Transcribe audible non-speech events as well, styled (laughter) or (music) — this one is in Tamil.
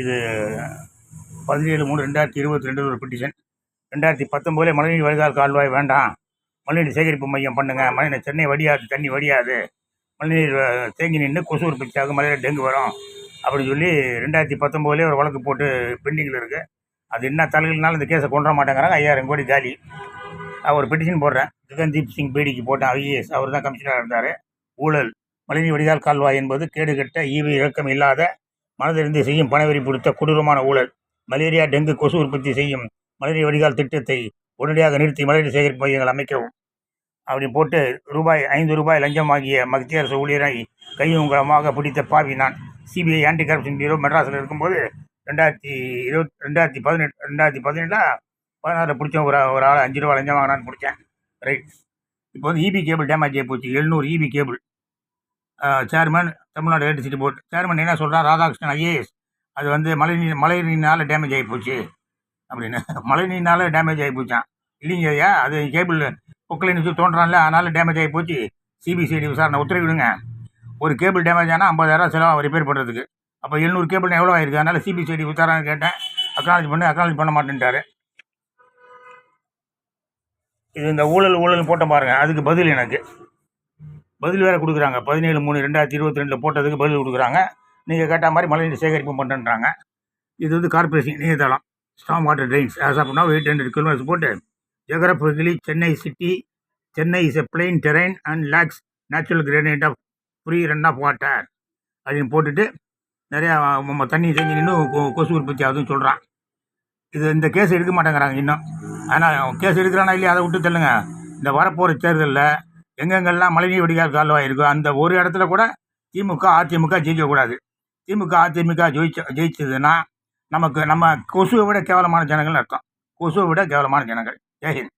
இது பதினேழு மூணு ரெண்டாயிரத்தி இருபத்தி ரெண்டு ஒரு பெட்டிஷன் ரெண்டாயிரத்தி பத்தொம்போதில் மழைநீர் வடிகால் கால்வாய் வேண்டாம். மழைநீர் சேகரிப்பு மையம் பண்ணுங்கள் மழைநீர் சென்னை வடியாது தண்ணி வடியாது. மழைநீர் தேங்கி நின்று கொசு உற்பத்தி ஆகும் மழையில் டெங்கு வரும். அப்படின்னு சொல்லி ரெண்டாயிரத்தி பத்தொம்போதுலேயே ஒரு வழக்கு போட்டு பெண்டிங்கில் இருக்குது அது என்ன தலைகள்னாலும் இந்த கேஸை கொண்டு வர மாட்டேங்கிறாங்க. ஐயாயிரம் கோடி காலி. அவர் ஒரு பெட்டிஷன் போடுறேன். ககன்தீப் சிங் பேடிக்கு போட்டேன் ஐஏஎஸ் அவர் தான் கமிஷனராக இருந்தார். ஊழல் மழைநீர் வடிகால் கால்வாய் என்பது கேடுகட்ட ஈவி இறக்கம் இல்லாத மனதிலிருந்து செய்யும் பணவெறி பிடித்த கொடூரமான ஊழல் மலேரியா டெங்கு கொசு உற்பத்தி செய்யும் மலேரியா வடிகால் திட்டத்தை உடனடியாக நிறுத்தி மலேரியா சேகரிப்பு மையங்கள் அமைக்கவும். அப்படி போட்டு ரூபாய் ஐந்து ரூபாய் லஞ்சம் வாங்கிய மத்திய அரசு ஊழியரை கையுங்கலமாக பிடித்த பாவி நான். சிபிஐ ஆன்டி கரப்ஷன் பியூரோ மெட்ராஸில் இருக்கும்போது ரெண்டாயிரத்தி இருபத் ரெண்டாயிரத்தி பதினெட்டு ரெண்டாயிரத்தி பதினெட்டில் பதினாறு பிடிச்சேன் ஒரு ஒரு ஆள் அஞ்சு ரூபா லஞ்சம் வாங்கினான்னு பிடிச்சேன். ரைட். இப்போ வந்து இபி கேபிள் டேமேஜ் ஆகி போச்சு. எழுநூறு EB cable chairman Tamil Nadu electricity board chairman என்ன சொல்கிறார் ராதாகிருஷ்ணன் ஐஏஎஸ் அது வந்து மழை நீர் மழை நீரினால் டேமேஜ் ஆகி போச்சு அப்படின்னு. (laughs) மழை நீரினால் டேமேஜ் ஆகி போச்சான் இல்லைங்க ஐயா அது கேபிள் பொக்கலின் வச்சு தோன்றான்ல அதனால் டேமேஜ் ஆகி போச்சு. சிபிசிஐடி விசாரணை உத்தரவிடுங்க ஒரு கேபிள் டேமேஜ் ஆனால் ஐம்பதாயிரம் செலவாக ரிப்பேர் பண்ணுறதுக்கு அப்போ எழுநூறு கேபிள் எவ்வளோ ஆயிருக்கு? அதனால் சிபிசிஐடி விசாரணை கேட்டேன். அக்னாலஜ் பண்ணி அக்னாலஜ் பண்ண மாட்டேன்ட்டாரு. இது இந்த ஊழல் ஊழல் போட்ட பாருங்கள் அதுக்கு பதில் எனக்கு. பதில் வேறு கொடுக்குறாங்க. பதினேழு மூணு ரெண்டாயிரத்தி இருபத்தி ரெண்டில் போட்டதுக்கு பதில் கொடுக்குறாங்க. நீங்கள் கேட்ட மாதிரி மழைநீர் சேகரிப்பு பண்ணுறாங்க இது வந்து கார்பரேஷன் இணையதளம் storm water drains as of now eight hundred kilometres போட்டு geographically Chennai city Chennai is a plain terrain and lakes natural granite of free run off water அப்படின்னு போட்டுட்டு நிறையா ம- தண்ணி தேங்கி நின்று கொ- கொசு உற்பத்தி ஆகுதுன்னு சொல்கிறான் இது இந்த கேஸ் எடுக்க மாட்டேங்கிறாங்க இன்னும். ஆனால் கேஸ் எடுக்கிறானா இல்லையா அதை விட்டு தள்ளுங்க. இந்த வரப்போகிற தேர்தலில் எங்கெங்கெல்லாம் மழைநீர் வடிகால் கால்வாய் இருக்கோ அந்த ஒரு இடத்துல கூட திமுக அதிமுக ஜெயிக்கக்கூடாது திமுக அதிமுக ஜெயிச்ச ஜெயிச்சதுன்னா நமக்கு நம்ம கொசுவை விட கேவலமான ஜனங்கள்னு அர்த்தம். கொசுவை விட கேவலமான ஜனங்கள். ஜெயஹிந்த்